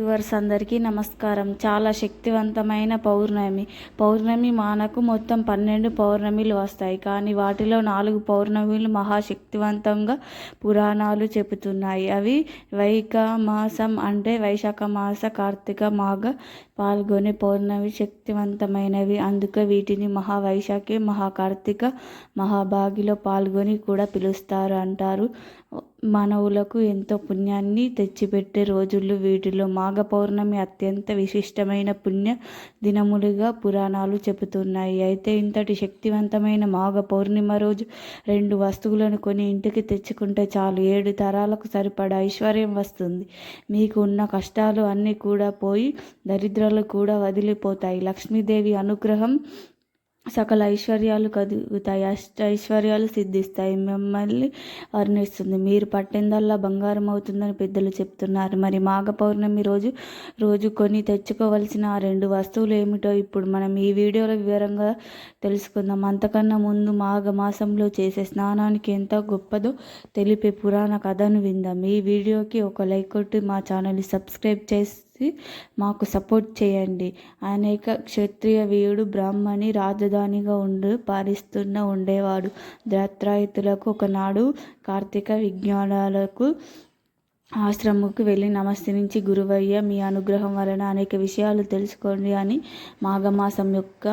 Viewers అందరికీ నమస్కారం. చాలా శక్తివంతమైన పౌర్ణమి. పౌర్ణమి మానకు మొత్తం పన్నెండు పౌర్ణమిలు వస్తాయి. కానీ వాటిలో నాలుగు పౌర్ణమిలు మహాశక్తివంతంగా పురాణాలు చెబుతున్నాయి. అవి వైక మాసం అంటే వైశాఖ మాస కార్తీక మాఘ పాల్గొనే పౌర్ణమి శక్తివంతమైనవి. అందుకే వీటిని మహావైశాఖి మహాకార్తీక మహాభాగిలో పాల్గొని కూడా పిలుస్తారు అంటారు. మానవులకు ఎంతో పుణ్యాన్ని తెచ్చిపెట్టే రోజులు వీటిలో మాఘ పౌర్ణమి అత్యంత విశిష్టమైన పుణ్య దినములుగా పురాణాలు చెబుతున్నాయి. అయితే ఇంతటి శక్తివంతమైన మాఘ పౌర్ణిమ రోజు రెండు వస్తువులను కొని ఇంటికి తెచ్చుకుంటే చాలు. ఏడు తరాలకు సరిపడా ఐశ్వర్యం వస్తుంది. మీకు ఉన్న కష్టాలు అన్నీ కూడా పోయి దరిద్రాలు కూడా వదిలిపోతాయి. లక్ష్మీదేవి అనుగ్రహం సకల ఐశ్వర్యాలు కదుగుతాయి. అష్ట ఐశ్వర్యాలు సిద్ధిస్తాయి. మిమ్మల్ని వర్ణిస్తుంది మీరు పట్టిందల్లా బంగారం అవుతుందని పెద్దలు చెప్తున్నారు. మరి మాఘ పౌర్ణమి రోజు రోజు కొని తెచ్చుకోవలసిన ఆ రెండు వస్తువులు ఏమిటో ఇప్పుడు మనం ఈ వీడియోలో వివరంగా తెలుసుకుందాం. అంతకన్నా ముందు మాఘ మాసంలో చేసే స్నానానికి ఎంత గొప్పదో తెలిపే పురాణ కథను విందాం. ఈ వీడియోకి ఒక లైక్ కొట్టి మా ఛానల్ని సబ్స్క్రైబ్ చేసి మాకు సపోర్ట్ చేయండి. అనేక క్షత్రియ వీరుడు బ్రాహ్మణి రాజధానిగా ఉండు పాలిస్తున్న ఉండేవాడు. దత్రాయితులకు ఒకనాడు కార్తీక విజ్ఞానాలకు ఆశ్రమకు వెళ్ళి నమస్కరించి గురువయ్య మీ అనుగ్రహం వలన అనేక విషయాలు తెలుసుకోండి అని మాఘమాసం యొక్క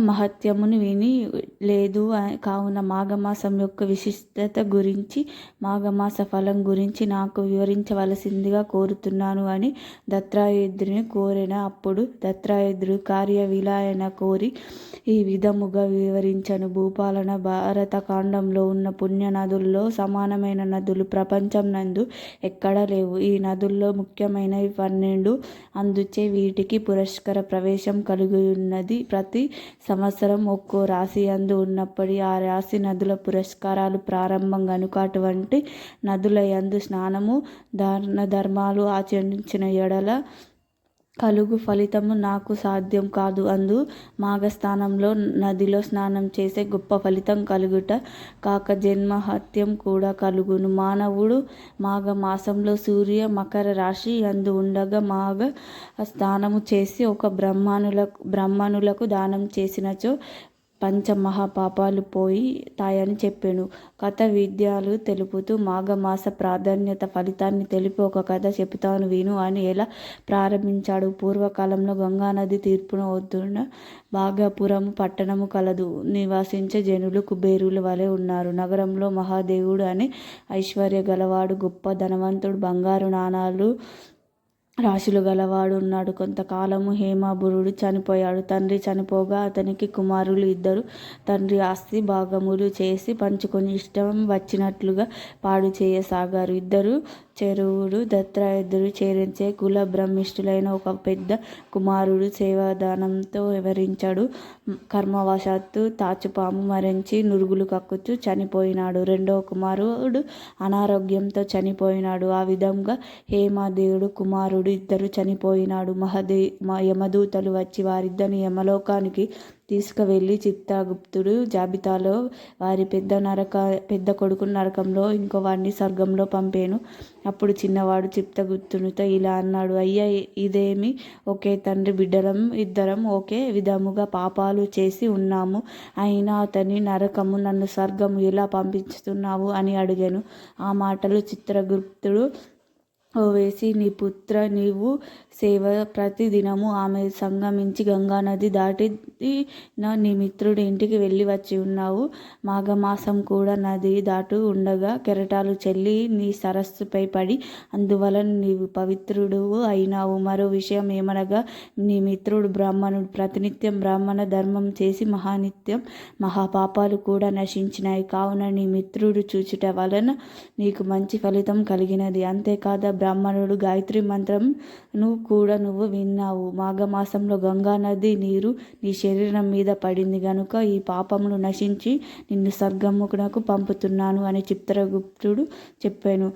మహత్యమును విని లేదు కావున మాఘమాసం యొక్క విశిష్టత గురించి మాఘమాస ఫలం గురించి నాకు వివరించవలసిందిగా కోరుతున్నాను అని దత్రాయుధుని కోరిన అప్పుడు దత్రాయుధుడు కార్య విలాయన కోరి ఈ విధముగా వివరించను. భూపాలన భారత కాండంలో ఉన్న పుణ్య నదుల్లో సమానమైన నదులు ప్రపంచం నందు ఎక్కడా లేవు. ఈ నదుల్లో ముఖ్యమైనవి పన్నెండు. అందుచే వీటికి పురస్కర ప్రవేశం కలిగి ఉన్నది ప్రతి సంవత్సరం ఒక్కో రాశి అందు ఉన్నప్పటి ఆ రాశి నదుల పురస్కారాలు ప్రారంభం కనుక అటువంటి నదుల యందు స్నానము దాన ధర్మాలు ఆచరించిన ఎడల కలుగు ఫలితము నాకు సాధ్యం కాదు. అందు మాఘస్థానంలో నదిలో స్నానం చేసే గొప్ప ఫలితం కలుగుట. కాక జన్మహత్యం కూడా కలుగును. మానవుడు మాఘ మాసంలో సూర్య మకర రాశి అందు ఉండగా మాఘ స్నానము చేసి ఒక బ్రహ్మానులకు బ్రహ్మణులకు దానం చేసినచో పంచమహాపాపాలు పోయి తాయని చెప్పాను. కథ విద్యాలు తెలుపుతూ మాఘమాస ప్రాధాన్యత ఫలితాన్ని తెలిపి ఒక కథ చెబుతాను విను అని ఎలా ప్రారంభించాడు? పూర్వకాలంలో గంగానది తీర్పున వద్దున భాగపురం పట్టణము కలదు. నివాసించే జనులు కుబేరుల వలె ఉన్నారు. నగరంలో మహాదేవుడు అని ఐశ్వర్య గలవాడు గొప్ప ధనవంతుడు బంగారు నాణాలు రాశులు గలవాడు ఉన్నాడు. కొంతకాలము హేమాబురుడు చనిపోయాడు. తండ్రి చనిపోగా అతనికి కుమారులు ఇద్దరు. తండ్రి ఆస్తి భాగములు చేసి పంచుకొని ఇష్టం వచ్చినట్లుగా పాడు చేయసాగారు. ఇద్దరు చెరువుడు దత్తాయుధుడు చేరించే కుల బ్రహ్మిష్ఠులైన ఒక పెద్ద కుమారుడు సేవాదానంతో వివరించాడు కర్మవశాత్తు తాచుపాము మరించి నురుగులు కక్కుతూ చనిపోయినాడు. రెండవ కుమారుడు అనారోగ్యంతో చనిపోయినాడు. ఆ విధంగా హేమాదేవుడు కుమారుడు ఇద్దరు చనిపోయినాడు. మహదే యమదూతలు వచ్చి వారిద్దరిని యమలోకానికి తీసుకువెళ్ళి చిత్తగుప్తుడు జాబితాలో వారి పెద్ద నరక పెద్ద కొడుకు నరకంలో ఇంకో వాడిని స్వర్గంలో పంపాను. అప్పుడు చిన్నవాడు చిత్తగుప్తునితో ఇలా అన్నాడు అయ్యా ఇదేమి? ఒకే తండ్రి బిడ్డలం ఇద్దరం ఒకే విధముగా పాపాలు చేసి ఉన్నాము. అయినా అతని నరకము నన్ను స్వర్గము ఎలా పంపించుతున్నావు అని అడిగాను. ఆ మాటలు చిత్రగుప్తుడు ఓ వేసి నీ పుత్ర నీవు సేవ ప్రతిదినము ఆమె సంగమించి గంగానది దాటి నీ మిత్రుడి ఇంటికి వెళ్ళి వచ్చి ఉన్నావు. మాఘమాసం కూడా నది దాటు ఉండగా కెరటాలు చెల్లి నీ సరస్సుపై పడి అందువలన నీవు పవిత్రుడు అయినావు. మరో విషయం ఏమనగా నీ మిత్రుడు బ్రాహ్మణుడు ప్రతినిత్యం బ్రాహ్మణ ధర్మం చేసి మహానిత్యం మహాపాపాలు కూడా నశించినాయి. కావున నీ మిత్రుడు చూచుట వలన నీకు మంచి ఫలితం కలిగినది. అంతేకాదు బ్రాహ్మణుడు గాయత్రి మంత్రంను కూడా నువ్వు విన్నావు. మాఘమాసంలో గంగా నది నీరు నీ శరీరం మీద పడింది గనుక ఈ పాపములు నశించి నిన్ను స్వర్గమునకు పంపుతున్నాను అని చిత్రగుప్తుడు చెప్పాను.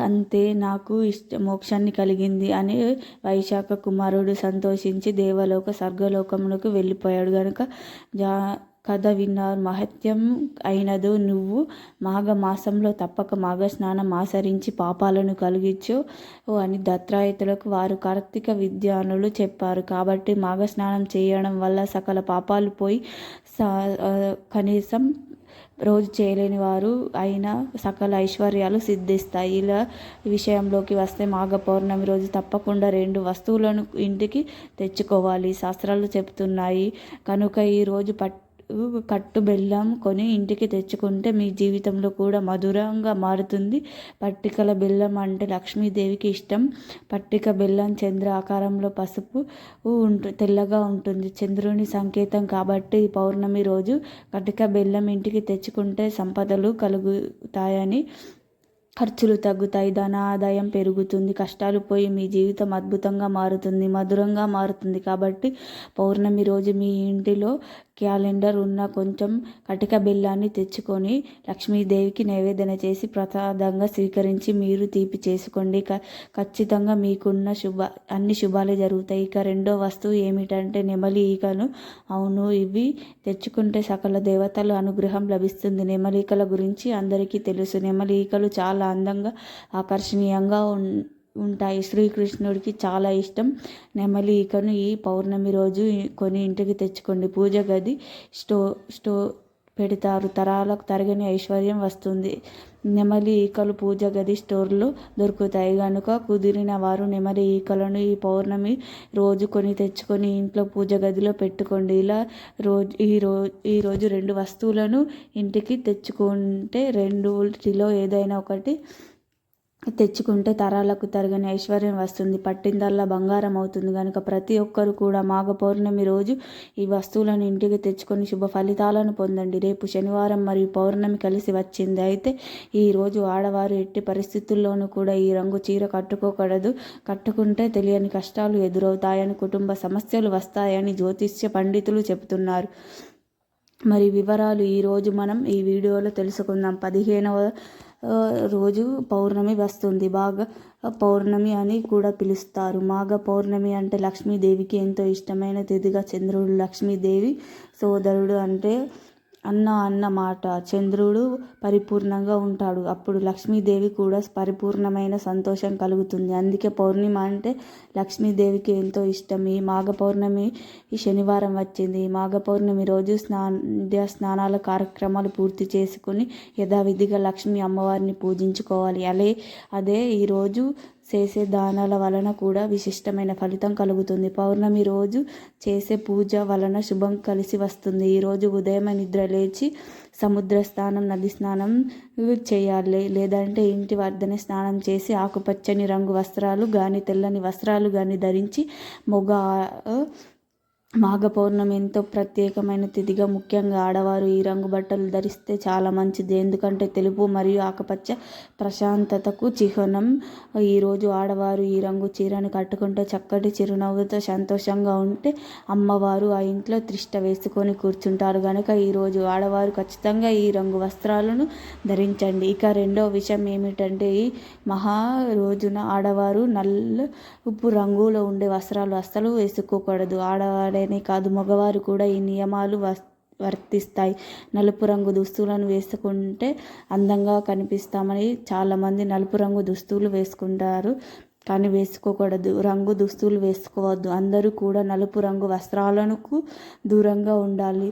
అంతే నాకు ఇష్ట మోక్షాన్ని కలిగింది అని వైశాఖ కుమారుడు సంతోషించి దేవలోక స్వర్గలోకములకు వెళ్ళిపోయాడు గనుక జా కథ విన్నారు మహత్యం అయినదో నువ్వు మాఘమాసంలో తప్పక మాఘ స్నానం ఆచరించి పాపాలను కలిగించు అని దత్తాత్రేయులకు వారు కార్తీక విద్యానులు చెప్పారు. కాబట్టి మాఘ స్నానం చేయడం వల్ల సకల పాపాలు పోయి సా కనీసం రోజు చేయలేని వారు అయినా సకల ఐశ్వర్యాలు సిద్ధిస్తాయి. ఇలా విషయంలోకి వస్తే మాఘ పౌర్ణమి రోజు తప్పకుండా రెండు వస్తువులను ఇంటికి తెచ్చుకోవాలి. శాస్త్రాలు చెప్తున్నాయి. కనుక ఈరోజు పట్ కట్టు బెల్లం కొని ఇంటికి తెచ్చుకుంటే మీ జీవితంలో కూడా మధురంగా మారుతుంది. పట్టికల బెల్లం అంటే లక్ష్మీదేవికి ఇష్టం. పట్టిక బెల్లం చంద్ర ఆకారంలో పసుపు ఉంటు తెల్లగా ఉంటుంది. చంద్రుని సంకేతం కాబట్టి పౌర్ణమి రోజు పట్టిక బెల్లం ఇంటికి తెచ్చుకుంటే సంపదలు కలుగుతాయని ఖర్చులు తగ్గుతాయి. ధన ఆదాయం పెరుగుతుంది. కష్టాలు పోయి మీ జీవితం అద్భుతంగా మారుతుంది. మధురంగా మారుతుంది. కాబట్టి పౌర్ణమి రోజు మీ ఇంటిలో క్యాలెండర్ ఉన్న కొంచెం కటిక బెల్లాన్ని తెచ్చుకొని లక్ష్మీదేవికి నైవేద్యం చేసి ప్రసాదంగా స్వీకరించి మీరు తీపి చేసుకోండి. ఖచ్చితంగా మీకున్న శుభ అన్ని శుభాలే జరుగుతాయి. ఇక రెండో వస్తువు ఏమిటంటే నెమలి ఈకను అవును ఇవి తెచ్చుకుంటే సకల దేవతల అనుగ్రహం లభిస్తుంది. నెమలికల గురించి అందరికీ తెలుసు. నెమలి ఈకలు చాలా అందంగా ఆకర్షణీయంగా ఉంటాయి. శ్రీకృష్ణుడికి చాలా ఇష్టం. నెమలి ఈకను ఈ పౌర్ణమి రోజు కొని ఇంటికి తెచ్చుకోండి. పూజ గది స్టో స్టో పెడతారు. తరాలకు తరగని ఐశ్వర్యం వస్తుంది. నెమలి ఈకలు పూజ గది స్టోర్లో దొరుకుతాయి. కనుక కుదిరిన వారు నెమలి ఈకలను ఈ పౌర్ణమి రోజు కొని తెచ్చుకొని ఇంట్లో పూజ గదిలో పెట్టుకోండి. ఇలా రోజు ఈ రోజు ఈరోజు రెండు వస్తువులను ఇంటికి తెచ్చుకుంటే రెండులో ఏదైనా ఒకటి తెచ్చుకుంటే తరాలకు తరగని ఐశ్వర్యం వస్తుంది పట్టిందల్లా బంగారం అవుతుంది. కనుక ప్రతి ఒక్కరు కూడా మాఘ పౌర్ణమి రోజు ఈ వస్తువులను ఇంటికి తెచ్చుకొని శుభ ఫలితాలను పొందండి. రేపు శనివారం మరియు పౌర్ణమి కలిసి వచ్చింది. అయితే ఈరోజు ఆడవారు ఎట్టి పరిస్థితుల్లోనూ కూడా ఈ రంగు చీర కట్టుకోకూడదు. కట్టుకుంటే తెలియని కష్టాలు ఎదురవుతాయని కుటుంబ సమస్యలు వస్తాయని జ్యోతిష్య పండితులు చెబుతున్నారు. మరి వివరాలు ఈరోజు మనం ఈ వీడియోలో తెలుసుకుందాం. పదిహేనవ రోజు పౌర్ణమి వస్తుంది. బాగా పౌర్ణమి అని కూడా పిలుస్తారు. మాఘ పౌర్ణమి అంటే లక్ష్మీదేవికి ఎంతో ఇష్టమైన తిథిగా చంద్రుడు లక్ష్మీదేవి సోదరుడు అంటే అన్న అన్న మాట. చంద్రుడు పరిపూర్ణంగా ఉంటాడు. అప్పుడు లక్ష్మీదేవి కూడా పరిపూర్ణమైన సంతోషం కలుగుతుంది. అందుకే పౌర్ణిమ అంటే లక్ష్మీదేవికి ఎంతో ఇష్టం. ఈ మాఘ పౌర్ణమి ఈ శనివారం వచ్చింది. ఈ మాఘ పౌర్ణమి రోజు స్నాన స్నానాల కార్యక్రమాలు పూర్తి చేసుకుని యథావిధిగా లక్ష్మీ అమ్మవారిని పూజించుకోవాలి. అలే అదే ఈరోజు చేసే దానాల వలన కూడా విశిష్టమైన ఫలితం కలుగుతుంది. పౌర్ణమి రోజు చేసే పూజ వలన శుభం కలిసి వస్తుంది. ఈరోజు ఉదయం నిద్ర లేచి సముద్ర స్నానం నది స్నానం చేయాలి. లేదంటే ఇంటి వద్దనే స్నానం చేసి ఆకుపచ్చని రంగు వస్త్రాలు కానీ తెల్లని వస్త్రాలు కానీ ధరించి మొగ మాఘ పౌర్ణమి ఎంతో ప్రత్యేకమైన తిథిగా ముఖ్యంగా ఆడవారు ఈ రంగు బట్టలు ధరిస్తే చాలా మంచిది. ఎందుకంటే తెలుపు మరియు ఆకుపచ్చ ప్రశాంతతకు చిహ్నం. ఈరోజు ఆడవారు ఈ రంగు చీరను కట్టుకుంటే చక్కటి చిరునవ్వుతో సంతోషంగా ఉంటే అమ్మవారు ఆ ఇంట్లో త్రిష్ట వేసుకొని కూర్చుంటారు. కనుక ఈరోజు ఆడవారు ఖచ్చితంగా ఈ రంగు వస్త్రాలను ధరించండి. ఇక రెండో విషయం ఏమిటంటే ఈ మహా రోజున ఆడవారు నల్ల ఉప్పు రంగులో ఉండే వస్త్రాలు అస్సలు వేసుకోకూడదు. ఆడవారే ఆడవాళ్ళనే కాదు. మగవారు కూడా ఈ నియమాలు వర్తిస్తాయి. నలుపు రంగు దుస్తులను వేసుకుంటే అందంగా కనిపిస్తామని చాలామంది నలుపు రంగు దుస్తులు వేసుకుంటారు. కానీ వేసుకోకూడదు. రంగు దుస్తులు వేసుకోవద్దు. అందరూ కూడా నలుపు రంగు వస్త్రాలకు దూరంగా ఉండాలి.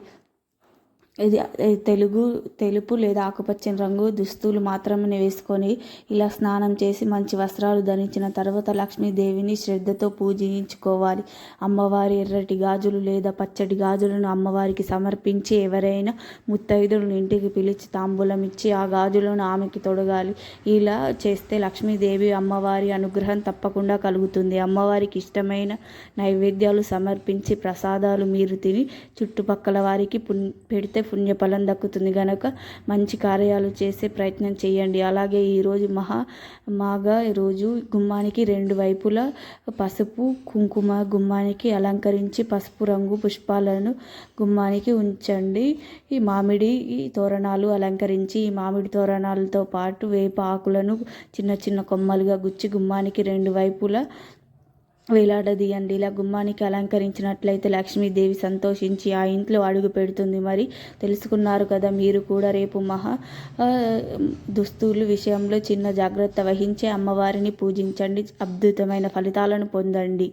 ఇది తెలుగు తెలుపు లేదా ఆకుపచ్చని రంగు దుస్తులు మాత్రమే వేసుకొని ఇలా స్నానం చేసి మంచి వస్త్రాలు ధరించిన తర్వాత లక్ష్మీదేవిని శ్రద్ధతో పూజించుకోవాలి. అమ్మవారి ఎర్రటి గాజులు లేదా పచ్చటి గాజులను అమ్మవారికి సమర్పించి ఎవరైనా ముత్తైదులను ఇంటికి పిలిచి తాంబూలం ఇచ్చి ఆ గాజులను ఆమెకి తొడగాలి. ఇలా చేస్తే లక్ష్మీదేవి అమ్మవారి అనుగ్రహం తప్పకుండా కలుగుతుంది. అమ్మవారికి ఇష్టమైన నైవేద్యాలు సమర్పించి ప్రసాదాలు మీరు తిని చుట్టుపక్కల వారికి పెడితే పుణ్యఫలం దక్కుతుంది కనుక మంచి కార్యాలు చేసే ప్రయత్నం చేయండి. అలాగే ఈరోజు మహా మాఘ రోజు గుమ్మానికి రెండు వైపులా పసుపు కుంకుమ గుమ్మానికి అలంకరించి పసుపు రంగు పుష్పాలను గుమ్మానికి ఉంచండి. ఈ మామిడి తోరణాలు అలంకరించి ఈ మామిడి తోరణాలతో పాటు వేప ఆకులను చిన్న చిన్న కొమ్మలుగా గుచ్చి గుమ్మానికి రెండు వైపులా వేలాడదీయండి. ఇలా గుమ్మానికి అలంకరించినట్లయితే లక్ష్మీదేవి సంతోషించి ఆ ఇంట్లో అడుగు పెడుతుంది. మరి తెలుసుకున్నారు కదా మీరు కూడా రేపు మహా దుస్తులు విషయంలో చిన్న జాగ్రత్త వహించి అమ్మవారిని పూజించండి. అద్భుతమైన ఫలితాలను పొందండి.